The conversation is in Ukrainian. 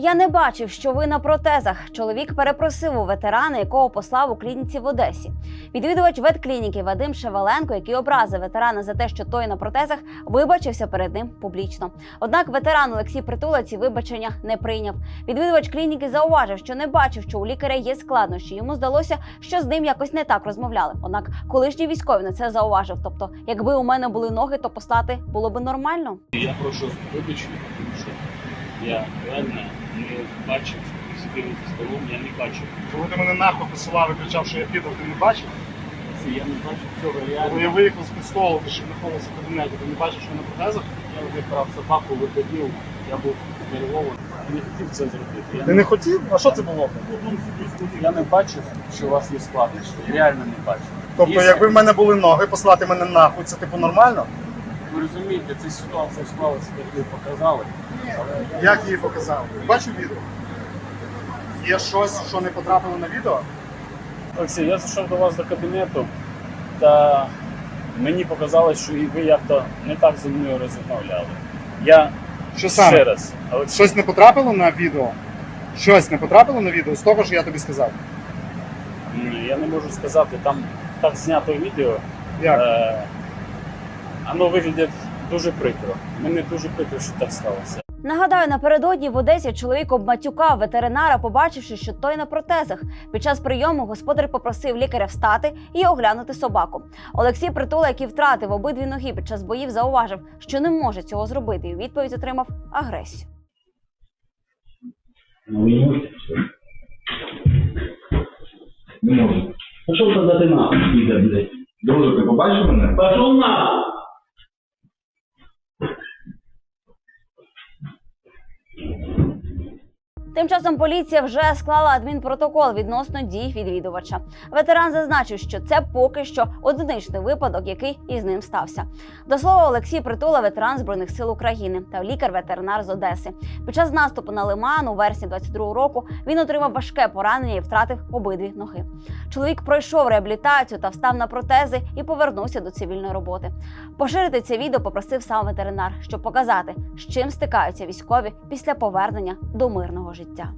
Я не бачив, що ви на протезах. Чоловік перепросив у ветерана, якого послав у клініці в Одесі. Відвідувач ветклініки Вадим Шеваленко, який образив ветерана за те, що той на протезах, вибачився перед ним публічно. Однак ветеран Олексій Притула ці вибачення не прийняв. Відвідувач клініки зауважив, що не бачив, що у лікаря є складнощі. Йому здалося, що з ним якось не так розмовляли. Однак колишній військовий на це зауважив. Тобто, якби у мене були ноги, то послати було би нормально. Я прошу вибачення, тому що я реально не бачив, сидів за столом, я не бачив. Коли ти мене нахуй посилав і кричав, що я підав, ти не бачив? Це я не бачив цього Коли я виїхав з пістолу, ти ще знаходився в кабінеті, ти не бачив, що я на протезах? Я вже брав собаку, виходив, я був нервований. Я не хотів це зробити. Я Ти не хотів? А що це було? Я не бачив, що у вас є складнощі. Реально не бачив. Тобто, Є- якби в мене були ноги, послати мене нахуй, це типу нормально? Ви розумієте, ця ситуація склалася, як ви показали. Як її показав? Бачив відео? Є щось, що не потрапило на відео? Олексій, я зайшов до вас до кабінету, та мені показалось, що і ви як-то не так зі мною розмовляли. Я Що ще раз, Олексій, Щось не потрапило на відео? Щось не потрапило на відео з того, що я тобі сказав. м, я не можу сказати, там так знято відео, Як? е, воно виглядає дуже прикро. Мені дуже прикро, що так сталося. Нагадаю, напередодні в Одесі чоловік обматюкав ветеринара, побачивши, що той на протезах. Під час прийому господар попросив лікаря встати і оглянути собаку. Олексій Притула, який втратив обидві ноги під час боїв, зауважив, що не може цього зробити, і у відповідь отримав агресію. Ну, не можете. Не можу. Пішов тоді ти нахуй, блядь. Друже, ти побачив мене? Пішов нахуй! Тим часом поліція вже склала адмінпротокол відносно дій відвідувача. Ветеран зазначив, що це поки що одиничний випадок, який із ним стався. До слова, Олексій Притула, ветеран збройних сил України та лікар-ветеринар з Одеси. Під час наступу на Лиман у вересні 22-го року він отримав важке поранення і втратив обидві ноги. Чоловік пройшов реабілітацію та встав на протези і повернувся до цивільної роботи. Поширити це відео попросив сам ветеринар, щоб показати, з чим стикаються військові після повернення до мирного життя.